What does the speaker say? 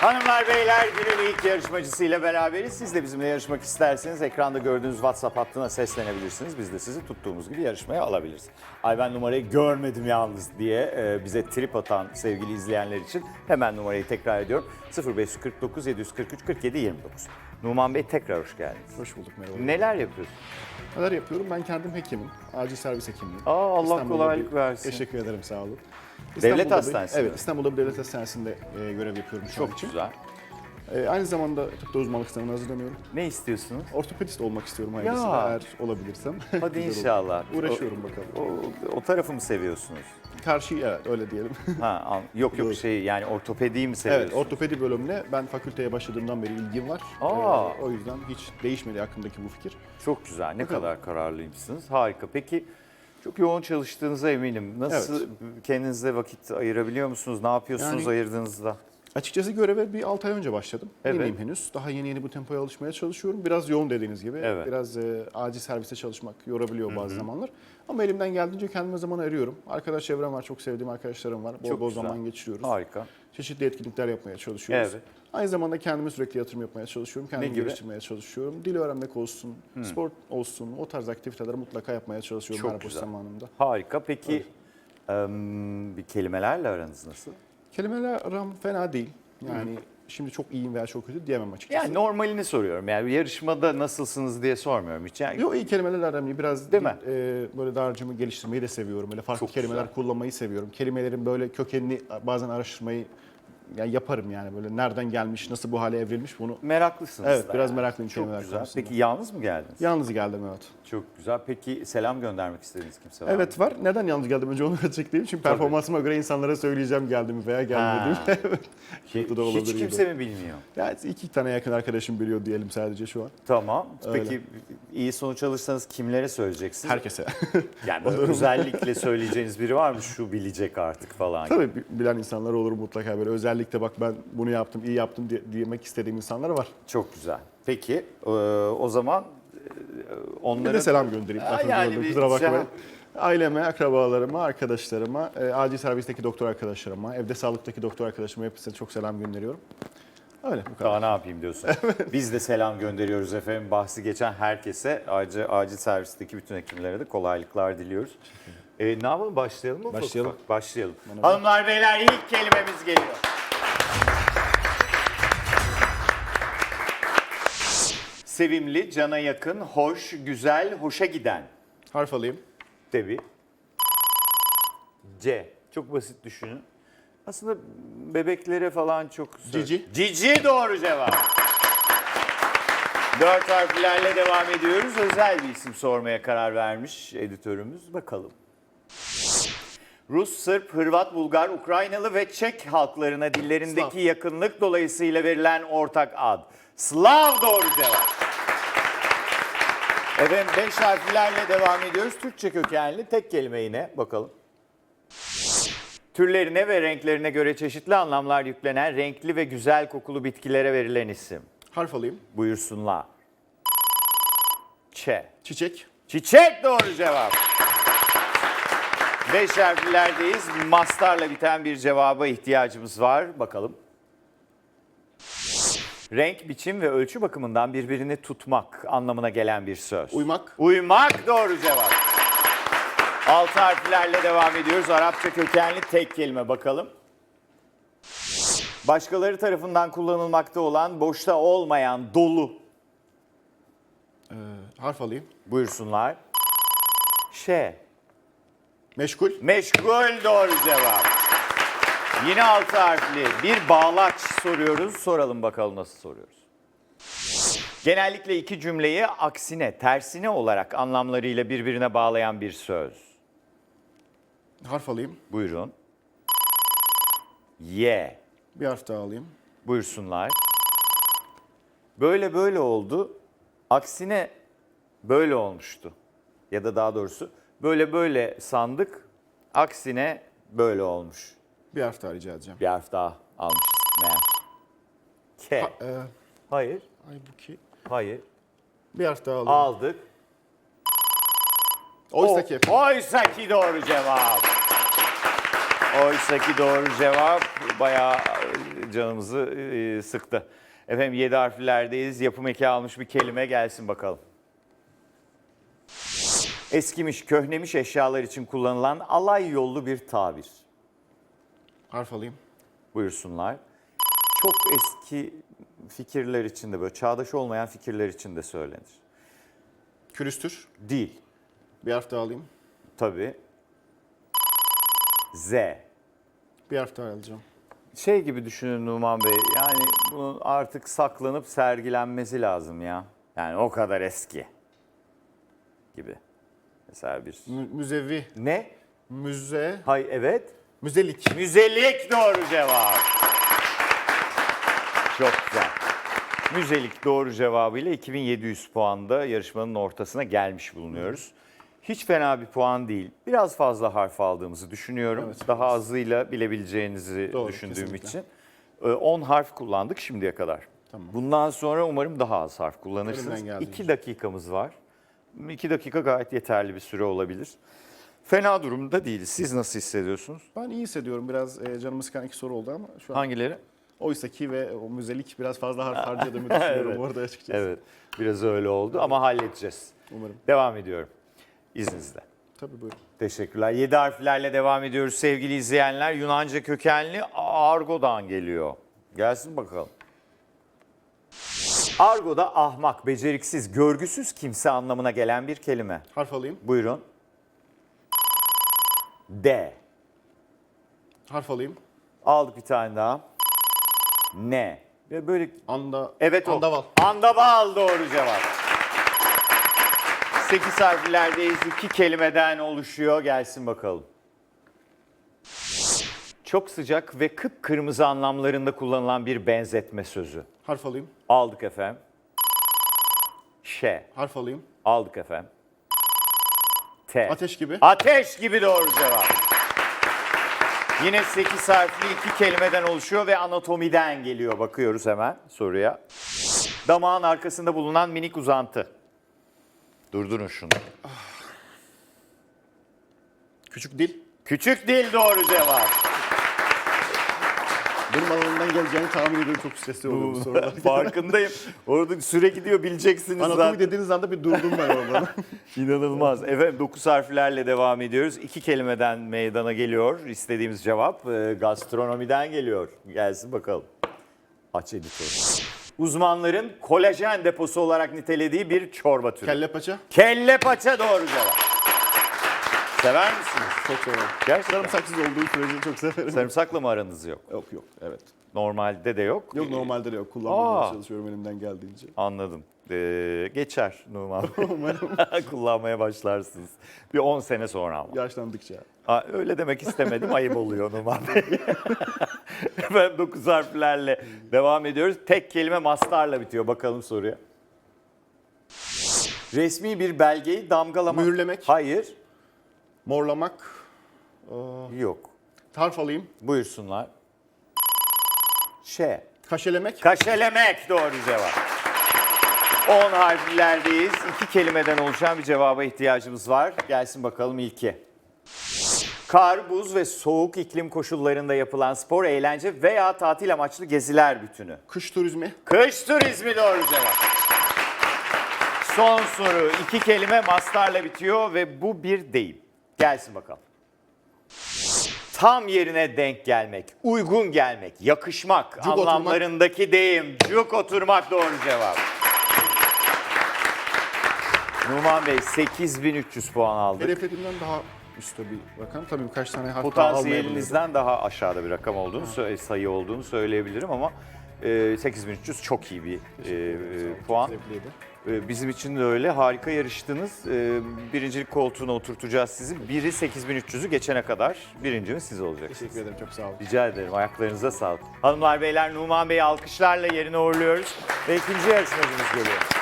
Hanımlar beyler günün ilk yarışmacısıyla beraberiz. Siz de bizimle yarışmak isterseniz ekranda gördüğünüz WhatsApp hattına seslenebilirsiniz. Biz de sizi tuttuğumuz gibi yarışmaya alabiliriz. Ay ben numarayı görmedim yalnız diye e, bize trip atan sevgili izleyenler için hemen numarayı tekrar ediyorum. 0549 743 47 29. Numan Bey tekrar hoş geldiniz. Hoş bulduk merhaba. Neler yapıyorsun? Neler yapıyorum? Ben kendim hekimim. Acil servis hekimiyim. Aa, Allah İstanbul'da kolaylık bir- versin. Teşekkür ederim sağ olun. Devlet İstanbul'da bir- hastanesi mi? Evet İstanbul'da bir devlet hastanesinde e, görev yapıyorum şu an Çok için. güzel. E, aynı zamanda tıpta uzmanlık sınavına hazırlanıyorum. Ne istiyorsunuz? Ortopedist olmak istiyorum hayırlısı Ya. eğer olabilirsem. Hadi Güzel olur. inşallah. Uğraşıyorum bakalım. O, o tarafı mı seviyorsunuz? Karşı evet öyle diyelim. Ha, an- yok yok Yok. şey yani ortopediyi mi evet seviyorsunuz? ortopedi bölümüne ben fakülteye başladığımdan beri ilgim var. Aa. E, o yüzden hiç değişmedi hakkındaki bu fikir. Çok güzel. Ne kadar kararlıymışsınız. Harika. Peki çok yoğun çalıştığınıza eminim. Nasıl kendinize vakit ayırabiliyor musunuz? Ne yapıyorsunuz Yani- ayırdığınızda? Açıkçası göreve bir 6 ay önce başladım. Evet. Yeniyim henüz. Daha yeni yeni bu tempoya alışmaya çalışıyorum. Biraz yoğun dediğiniz gibi. Evet. Biraz e, acil serviste çalışmak yorabiliyor bazı zamanlar. Ama elimden geldiğince kendime zaman ayırıyorum. Arkadaş çevrem var, çok sevdiğim arkadaşlarım var. Bol Çok bol güzel. zaman geçiriyoruz. Harika. Çeşitli etkinlikler yapmaya çalışıyoruz. Evet. Aynı zamanda kendime sürekli yatırım yapmaya çalışıyorum. Kendimi geliştirmeye çalışıyorum. Dil öğrenmek olsun, spor olsun, o tarz aktiviteleri mutlaka yapmaya çalışıyorum Çok her boş zamanımda. Harika. Peki bir kelimelerle aranız nasıl? Kelimeler aram fena değil. Yani şimdi çok iyiyim veya çok kötü diyemem açıkçası. Yani normalini soruyorum. Yani yarışmada nasılsınız diye sormuyorum hiç. Yani Yok iyi kelimelerle aram iyi. Biraz Değil dil, mi? e, böyle dağarcığımı geliştirmeyi de seviyorum. Böyle farklı Çok kelimeler güzel. kullanmayı seviyorum. Kelimelerin böyle kökenini bazen araştırmayı yani yaparım yani böyle nereden gelmiş, nasıl bu hale evrilmiş bunu. meraklısınız Evet, da biraz yani. meraklıyım Çok kelimeler güzel. konusunda. Peki yalnız mı geldiniz? Yalnız geldim evet. Çok güzel. Peki selam göndermek istediğiniz kimse var mı? Evet var. Neden yalnız geldim önce onu açıklayayım. Çünkü performansıma göre insanlara söyleyeceğim geldiğimi veya gelmediğimi. Ha. Evet. Ki- olabilir Hiç kimse mi bilmiyor? Yani iki tane yakın arkadaşım biliyor diyelim sadece şu an. Tamam. Öyle. Peki iyi sonuç alırsanız kimlere söyleyeceksiniz? Herkese. Yani özellikle söyleyeceğiniz biri var mı? Şu bilecek artık falan. Tabii bi- bilen insanlar olur mutlaka böyle. Özellikle bak ben bunu yaptım, iyi yaptım diye, demek istediğim insanlar var. Çok güzel. Peki e, o zaman e, Bir onlara... de selam göndereyim. Lafını yani bir kusura bakmayın. Aileme, akrabalarıma, arkadaşlarıma, e, acil servisteki doktor arkadaşlarıma, evde sağlıktaki doktor arkadaşlarıma hepsine çok selam gönderiyorum. Öyle bu kadar. Daha ne yapayım diyorsun. Biz de selam gönderiyoruz efendim. Bahsi geçen herkese, ayrıca acil servisteki bütün hekimlere de kolaylıklar diliyoruz. E, ne yapalım başlayalım mı? Başlayalım. ufak? Başlayalım. Hanımlar beyler ilk kelimemiz geliyor. Sevimli, cana yakın, hoş, güzel, hoşa giden. Harf alayım. Tabii. C. Çok basit düşünün. Aslında bebeklere falan çok... Cici. Cici doğru cevap. Dört harflerle devam ediyoruz. Özel bir isim sormaya karar vermiş editörümüz. Bakalım. Rus, Sırp, Hırvat, Bulgar, Ukraynalı ve Çek halklarına dillerindeki Slav. yakınlık dolayısıyla verilen ortak ad. Slav doğru cevap. Efendim beş harflerle devam ediyoruz. Türkçe kökenli tek kelime yine bakalım. Türlerine ve renklerine göre çeşitli anlamlar yüklenen renkli ve güzel kokulu bitkilere verilen isim. Harf alayım. Buyursunlar. Ç. Çiçek. Çiçek doğru cevap. Beş harflerdeyiz. Mastarla biten bir cevaba ihtiyacımız var. Bakalım. Renk, biçim ve ölçü bakımından birbirini tutmak anlamına gelen bir söz. Uymak. Uymak doğru cevap. Altı harflerle devam ediyoruz. Arapça kökenli tek kelime bakalım. Başkaları tarafından kullanılmakta olan, boşta olmayan, dolu. Ee, harf alayım. Buyursunlar. Ş. Meşgul. Meşgul doğru cevap. Yine altı harfli bir bağlaç soruyoruz. Soralım bakalım nasıl soruyoruz. Genellikle iki cümleyi aksine, tersine olarak anlamlarıyla birbirine bağlayan bir söz. Harf alayım. Buyurun. Ye. Bir harf daha alayım. Buyursunlar. Böyle böyle oldu. Aksine böyle olmuştu. Ya da daha doğrusu böyle böyle sandık. Aksine böyle olmuş. Bir harf daha rica edeceğim. Bir harf daha almışız meğer. K. Ha, e, Hayır. ay bu ki. Hayır. Bir harf daha alayım. Aldık. Oysa ki. Oysa ki doğru cevap. Oysa ki doğru cevap bayağı e, canımızı e, sıktı. Efendim 7 harflerdeyiz. Yapım eki almış bir kelime gelsin bakalım. Eskimiş, köhnemiş eşyalar için kullanılan alay yollu bir tabir. Harf alayım. Buyursunlar. Çok eski fikirler için de böyle çağdaş olmayan fikirler için de söylenir. Külüstür. Değil Bir harf daha alayım. tabii. Z. Bir harf daha alacağım. Şey gibi düşünün Numan Bey. Yani bunun artık saklanıp sergilenmesi lazım ya. Yani o kadar eski gibi. Mesela bir Mü- müzevi. ne? Müze. Hay evet. Müzelik. Müzelik doğru cevap. Çok güzel. Müzelik doğru cevabıyla 2700 puanda yarışmanın ortasına gelmiş bulunuyoruz. Hiç fena bir puan değil. Biraz fazla harf aldığımızı düşünüyorum. Evet, Daha azıyla bilebileceğinizi Doğru, düşündüğüm kesinlikle. için. Ee, 10 harf kullandık şimdiye kadar. Tamam. Bundan sonra umarım daha az harf kullanırsınız. Elimden geldiğince. 2 dakikamız var. 2 dakika gayet yeterli bir süre olabilir. Fena durumda değiliz. Siz nasıl hissediyorsunuz? Ben iyi hissediyorum. Biraz e, canımı sıkan iki soru oldu ama şu an Hangileri? oysaki ve o müzelik biraz fazla harf harcadığımı düşünüyorum Evet. orada açıkçası. Evet, biraz öyle oldu ama halledeceğiz. Umarım. Devam ediyorum. İzninizle. Tabii buyurun. Teşekkürler. 7 harflerle devam ediyoruz sevgili izleyenler. Yunanca kökenli argodan geliyor. Gelsin bakalım. Argo'da ahmak, beceriksiz, görgüsüz kimse anlamına gelen bir kelime. Harf alayım. Buyurun. D. Harf alayım. Aldık bir tane daha. Ne? Ve böyle Anda. Evet o. Andaval. Andaval doğru cevap. 8 harflerdeyiz. iki kelimeden oluşuyor. Gelsin bakalım. Çok sıcak ve kıpkırmızı anlamlarında kullanılan bir benzetme sözü. Harf alayım. Aldık efendim. Şe. Harf alayım. Aldık efendim. T. Ateş gibi. Ateş gibi doğru cevap. Yine 8 harfli iki kelimeden oluşuyor ve anatomiden geliyor. Bakıyoruz hemen soruya. Damağın arkasında bulunan minik uzantı. Durdurun şunu. Küçük dil. Küçük dil doğru cevap. Benim alanımdan geleceğini tahmin ediyorum. Çok stresli oluyorum bu sorular. Farkındayım. Orada süre gidiyor bileceksiniz Anatomi zaten. dediğiniz anda bir durdum ben orada. İnanılmaz. Efendim 9 harflerle devam ediyoruz. İki kelimeden meydana geliyor. İstediğimiz cevap e, gastronomiden geliyor. Gelsin bakalım. Aç editörü. Uzmanların kolajen deposu olarak nitelediği bir çorba türü. Kelle paça. Kelle paça doğru cevap. Sever misiniz? Çok severim. Gerçekten. Sarımsaksız olduğu sürece çok severim. Sarımsakla mı aranız yok? Yok yok evet. Normalde de yok. Yok normalde de yok. Kullanmaya Aa. çalışıyorum elimden geldiğince. Anladım. Ee, geçer Numan Bey. Kullanmaya başlarsınız. Bir 10 sene sonra ama. Yaşlandıkça. Aa, öyle demek istemedim. Ayıp oluyor Numan Bey. Efendim 9 harflerle devam ediyoruz. Tek kelime mastarla bitiyor. Bakalım soruya. Resmi bir belgeyi damgalamak. Mühürlemek. Hayır. Morlamak. Yok. Harf alayım. Buyursunlar. Şey. Kaşelemek. Kaşelemek doğru cevap. 10 harflerdeyiz. İki kelimeden oluşan bir cevaba ihtiyacımız var. Gelsin bakalım ilki. Kar, buz ve soğuk iklim koşullarında yapılan spor, eğlence veya tatil amaçlı geziler bütünü. Kış turizmi. Kış turizmi doğru cevap. Son soru. iki kelime mastarla bitiyor ve bu bir deyim. Gelsin bakalım. Tam yerine denk gelmek, uygun gelmek, yakışmak Cuk oturmak. anlamlarındaki deyim. Cuk oturmak doğru cevap. Numan Bey 8300 puan aldık. Hedeflediğimden daha üstte bir rakam. Tabii birkaç tane harf. Potansiyelinizden daha aşağıda bir rakam olduğunu, sö- sayı olduğunu söyleyebilirim ama e, 8300 çok iyi bir e, e, puan. E, Bizim için de öyle. Harika yarıştınız. E, Birincilik koltuğuna oturtacağız sizi. Biri 8300'ü geçene kadar birincimiz siz olacaksınız. Teşekkür ederim. Çok sağ olun. Rica ederim. Ayaklarınıza sağlık. Hanımlar beyler Numan Bey'i alkışlarla yerine uğurluyoruz. Ve ikinci yarışmacımız geliyor.